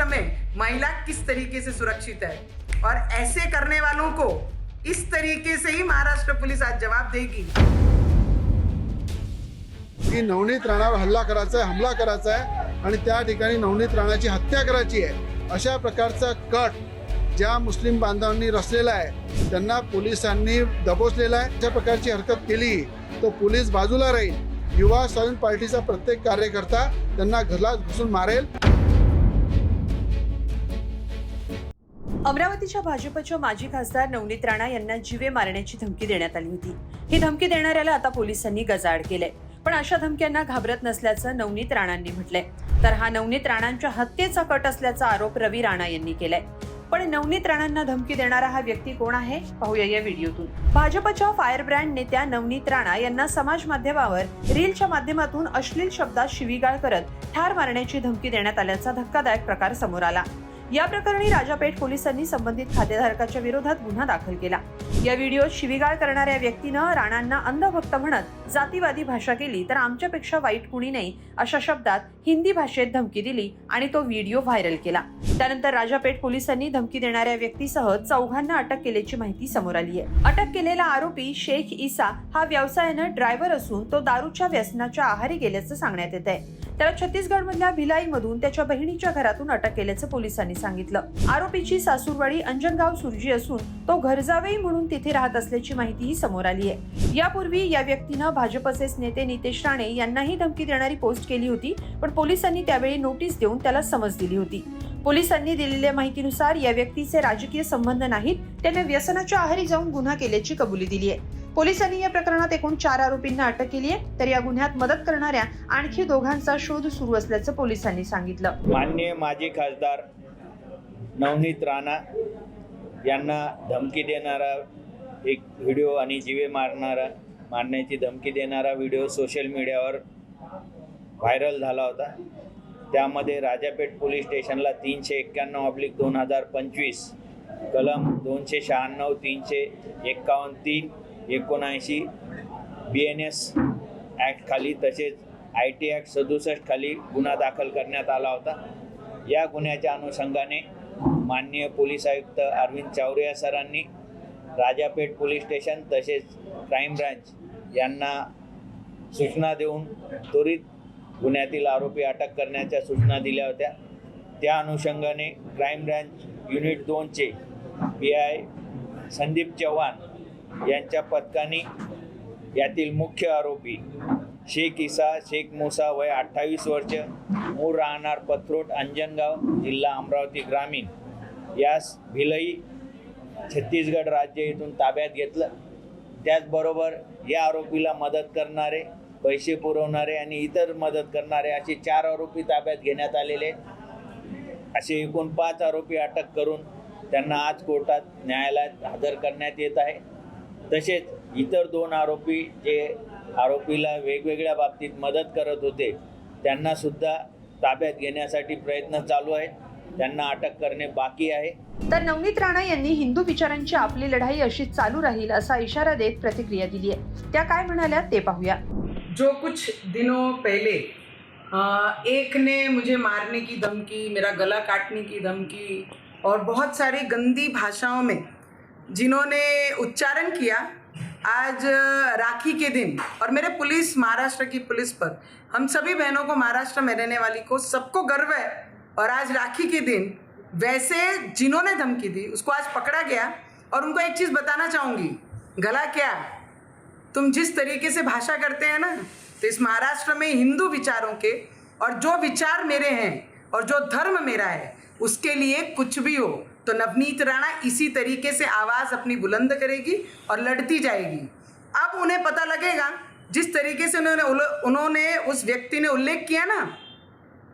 राष्ट्र में महिला किस तरीके से सुरक्षित है? और ऐसे करने वालों को इस तरीके से ही महाराष्ट्र पुलिस आज जवाब देगी। की नवनीत राणावर हल्ला करायचा आहे हमला करायचा आहे आणि त्या ठिकाणी नवनीत राणाची हत्या करायची आहे. अशा प्रकारचा कट ज्या मुस्लिम बांधवांनी रचलेला आहे त्यांना पोलिसांनी दबोचलेला आहे. अशा प्रकारची हरकत केली तो पोलीस बाजूला राहील. युवा स्वाभिमान पार्टीचा प्रत्येक कार्यकर्ता त्यांना घरला घुसून मारेल. अमरावतीच्या भाजपच्या माजी खासदार नवनीत राणा यांना जीवे मारण्याची धमकी देण्यात आली होती. ही धमकी देणाऱ्याला आता पोलिसांनी गजाआड केलंय. पण अशा धमक्यांना घाबरत नसल्याचं नवनीत राणांनी म्हटलंय. तर हा नवनीत राणांच्या हत्येचा कट असल्याचा आरोप रवी राणा यांनी केलाय. पण नवनीत राणांना धमकी देणारा हा व्यक्ती कोण आहे? पाहूया या व्हिडिओतून. भाजपच्या फायर ब्रँड नेत्या नवनीत राणा यांना समाज माध्यमावर रीलच्या माध्यमातून अश्लील शब्दात शिवीगाळ करत ठार मारण्याची धमकी देण्यात आल्याचा धक्कादायक प्रकार समोर आला. या प्रकरणी राजापेठ पोलिसांनी संबंधित खातेधारकाच्या विरोधात गुन्हा दाखल केला. या व्हिडिओत शिवीगाळ करणाऱ्या व्यक्तीनं राणांना अंधभक्त म्हणत जातीवादी भाषा केली तर आमच्यापेक्षा वाईट कुणी नाही अशा शब्दात हिंदी भाषेत धमकी दिली आणि तो व्हिडिओ व्हायरल केला. त्यानंतर राजापेठ पोलिसांनी धमकी देणाऱ्या व्यक्तीसह चौघांना अटक केल्याची माहिती समोर आली आहे. अटक केलेला आरोपी शेख इसा हा व्यवसायानं ड्रायव्हर असून तो दारूच्या व्यसनाच्या आहारी गेल्याचं सांगण्यात येत आहे. त्याला छत्तीसगडमधल्या भिलाईमधून त्याच्या बहिणीच्या घरातून अटक केल्याचं पोलिसांनी सांगितलं. आरोपीची सासूरवाडी अंजनगाव सुरजी असून तो घरजावेई म्हणून तिथे राहत असल्याची माहितीही समोर आली आहे. यापूर्वी या व्यक्तीनं भाजपचेच नेते नितेश राणे यांनाही धमकी देणारी पोस्ट केली होती पण पोलिसांनी त्यावेळी नोटीस देऊन त्याला समज दिली होती. पोलिसांनी दिलेल्या माहितीनुसार या व्यक्तीचे राजकीय संबंध नाहीत त्याने व्यसनाच्या आहारी जाऊन गुन्हा केल्याची कबुली दिली आहे. पोलिसांनी या प्रकरणात एकूण चार आरोपींना अटक केली आहे. तर या गुन्ह्यात मदत करणाऱ्या आणखी दोघांचा शोध सुरू असल्याचं पोलिसांनी सांगितलं. मान्य माजी खासदार नवनीत राणा यांना धमकी देणारा एक व्हिडिओ आणि जीवे मारणारा मारण्याची धमकी देणारा व्हिडिओ सोशल मीडियावर व्हायरल झाला होता. त्यामध्ये राजापेठ पोलीस स्टेशनला तीनशे एक्क्याण्णव अब्लिक दोन हजार पंचवीस कलम दोनशे शहाण्णव तीनशे एक्कावन्न तीन एकोणऐंशी बी एन एस ॲक्टखाली तसेच आय टी ॲक्ट सदुसष्ट खाली गुन्हा दाखल करण्यात आला होता. या गुन्ह्याच्या अनुषंगाने माननीय पोलीस आयुक्त अरविंद चावरिया सरांनी राजापेठ पोलीस स्टेशन तसेच क्राईम ब्रँच यांना सूचना देऊन त्वरित गुन्ह्यातील आरोपी अटक करण्याच्या सूचना दिल्या होत्या. त्या अनुषंगाने क्राईम ब्रँच युनिट दोनचे पी आय संदीप चव्हाण यांच्या पथकाने यातील मुख्य आरोपी शेख इसा शेख मुसा वय अठ्ठावीस वर्ष मूळ राहणार पथरोट अंजनगाव जिल्हा अमरावती ग्रामीण. यास भिलई छत्तीसगड राज्य येथून ताब्यात घेतलं. त्याचबरोबर या आरोपीला मदत करणारे पैसे पुरवणारे आणि इतर मदत करणारे असे चार आरोपी ताब्यात घेण्यात आलेले असे एकूण पाच आरोपी अटक करून त्यांना आज कोर्टात न्यायालयात हजर करण्यात येत आहे. तसेच इतर दोन आरोपी जे आरोपीला वेगवेगळ्या बाबतीत मदत करत होते त्यांना सुद्धा ताब्यात घेण्यासाठी प्रयत्न चालू आहेत. त्यांना अटक करणे बाकी आहे. तर नवनीत राणा यांनी हिंदू विचारांची आपली लढाई अशीच चालू राहील असा इशारा देत प्रतिक्रिया दिली आहे. त्या काय म्हणाल्या ते पाहूया. जो कुछ दिनों पहले एक ने मुझे मारने की धमकी मेरा गला काटने की धमकी और बहुत सारी गंदी भाषाओं में जिन्होंने उच्चारण किया आज राखी के दिन। और मेरे पुलिस, महाराष्ट्र की पुलिस पर, हम सभी बहनों को महाराष्ट्र में रहने वाली को सबको गर्व है। और आज राखी के दिन, वैसे जिन्होंने धमकी दी, उसको आज पकड़ा गया। और उनको एक चीज़ बताना चाहूँगी, गला क्या? तुम जिस तरीके से भाषा करते हैं ना तो इस महाराष्ट्र में हिंदू विचारों के, और जो विचार मेरे हैं, और जो धर्म मेरा है, उसके लिए कुछ भी हो तो नवनीत राणा इसी तरीके से आवाज़ अपनी बुलंद करेगी और लड़ती जाएगी। अब उन्हें पता लगेगा, जिस तरीके से उन्होंने उन्होंने उस व्यक्ति ने उल्लेख किया ना,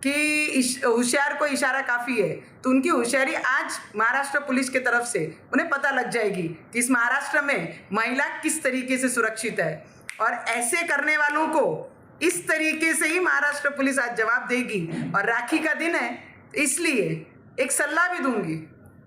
कि होशियार को इशारा काफ़ी है तो उनकी होशियारी आज महाराष्ट्र पुलिस की तरफ़ से, उन्हें पता लग जाएगी कि इस महाराष्ट्र में महिला किस तरीके से सुरक्षित है। और ऐसे करने वालों को इस तरीके से ही महाराष्ट्र पुलिस आज जवाब देगी। और राखी का दिन है, इसलिए एक सलाह भी दूँगी।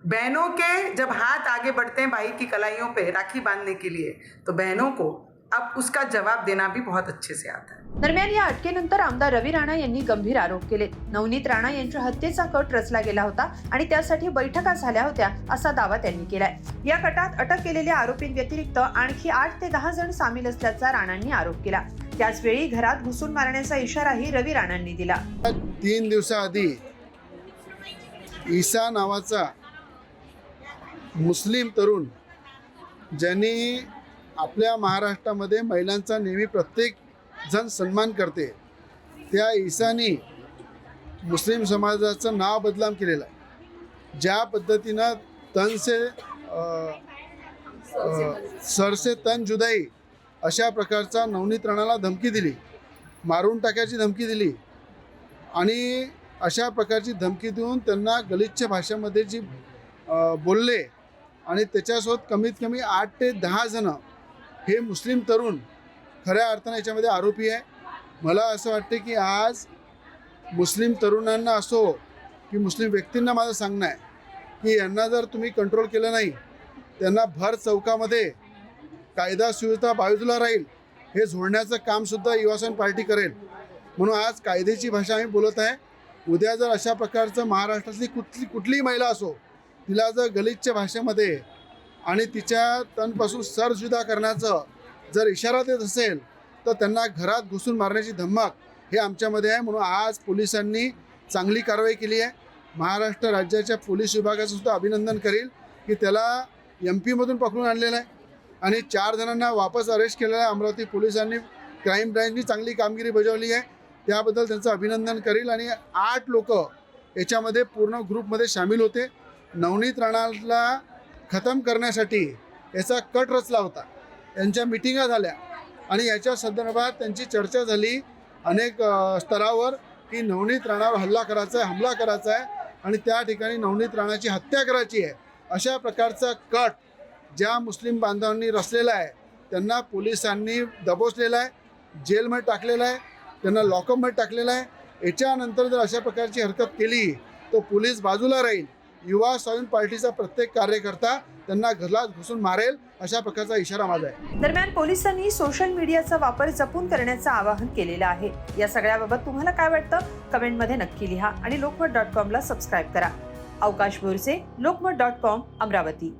बहनों के जब हाथ आगे बढ़ते हैं भाई की कलाइयों पे राखी बांधने के लिए तो बहनों को अब उसका जवाब देना भी बहुत अच्छे से आता है। दरम्यान या अटकेनंतर आमदार रवी राणा यांनी गंभीर आरोप केले. नवनीत राणा यांच्या हत्येचा कट रचला गेला होता आणि त्यासाठी बैठका झाल्या होत्या असा दावा त्यांनी केलाय. या कटात अटक केलेल्या आरोपींव्यतिरिक्त आणखी आठ ते दहा जण सामील असल्याचा राणांनी आरोप केला. त्याचवेळी घरात घुसून मारण्याचा इशाराही रवी राणांनी दिला. तीन दिवसाआधी ईसा नावाचा मुस्लिम तरुण ज्यांनी आपल्या महाराष्ट्रामध्ये महिलांचा नेहमी प्रत्येक जण सन्मान करते त्या ईसानी मुस्लिम समाजाचं नाव बदलाम केलेलं आहे. ज्या पद्धतीनं तन से तन जुदाई अशा प्रकारचा नवनीत राणाला धमकी दिली मारून टाकायची धमकी दिली आणि अशा प्रकारची धमकी देऊन त्यांना गलिच्छ भाषेमध्ये जी बोलले आणि त्याच्यासोबत कमीत कमी आठ ते दहा जणं हे मुस्लिम तरुण खऱ्या अर्थानं याच्यामध्ये आरोपी आहे. मला असं वाटते की आज मुस्लिम तरुणांना असो की मुस्लिम व्यक्तींना माझं सांगणं आहे की यांना जर तुम्ही कंट्रोल केलं नाही त्यांना भर चौकामध्ये कायदा सुविधा बाजूला राहील हे झोडण्याचं कामसुद्धा युवासन पार्टी करेल. म्हणून आज कायद्याची भाषा आम्ही बोलत आहे. उद्या जर अशा प्रकारचं महाराष्ट्रातली कुठली कुठलीही महिला असो तिला जर गलिच्छ भाषेमध्ये आणि तिच्या तनपासून सरजुदा करण्याचं जर इशारा देत असेल तर त्यांना घरात घुसून मारण्याची धमक हे आमच्यामध्ये आहे. म्हणून आज पोलिसांनी चांगली कारवाई केली आहे. महाराष्ट्र राज्याच्या पोलीस विभागाचं सुद्धा अभिनंदन करील की त्याला एम पीमधून पकडून आणलेलं आहे. आणि चार जणांना वापस अरेस्ट केलेलं आहे. अमरावती पोलिसांनी क्राईम ब्रँचनी चांगली कामगिरी बजावली आहे. त्याबद्दल त्यांचं अभिनंदन करील. आणि आठ लोक याच्यामध्ये पूर्ण ग्रुपमध्ये सामील होते. नवनीत राणाला खतम करण्यासाठी याचा कट रचला होता. यांच्या मिटिंगा झाल्या आणि याच्या संदर्भात त्यांची चर्चा झाली अनेक स्तरावर की नवनीत राणावर हल्ला करायचा आहे हमला करायचा आहे आणि त्या ठिकाणी नवनीत राणाची हत्या करायची आहे. अशा प्रकारचा कट ज्या मुस्लिम बांधवांनी रचलेला आहे त्यांना पोलिसांनी दबोचलेला आहे जेलमध्ये टाकलेला आहे त्यांना लॉकअपमध्ये टाकलेला आहे. याच्यानंतर जर अशा प्रकारची हरकत केली तर पोलीस बाजूला राहील. युवा स्वाभिमान पार्टीचा प्रत्येक कार्यकर्ता त्यांना घरात घुसून मारेल अशा प्रकारचा इशारा माझा आहे. दरम्यान पोलिसांनी सोशल मीडियाचा वापर जपून करण्याचं आवाहन केलेलं आहे. या सगळ्याबाबत तुम्हाला काय वाटतं? कमेंटमध्ये नक्की लिहा आणि लोकमत डॉट कॉमला सबस्क्राईब करा. Avkash Borse Lokmat dot com Amravati.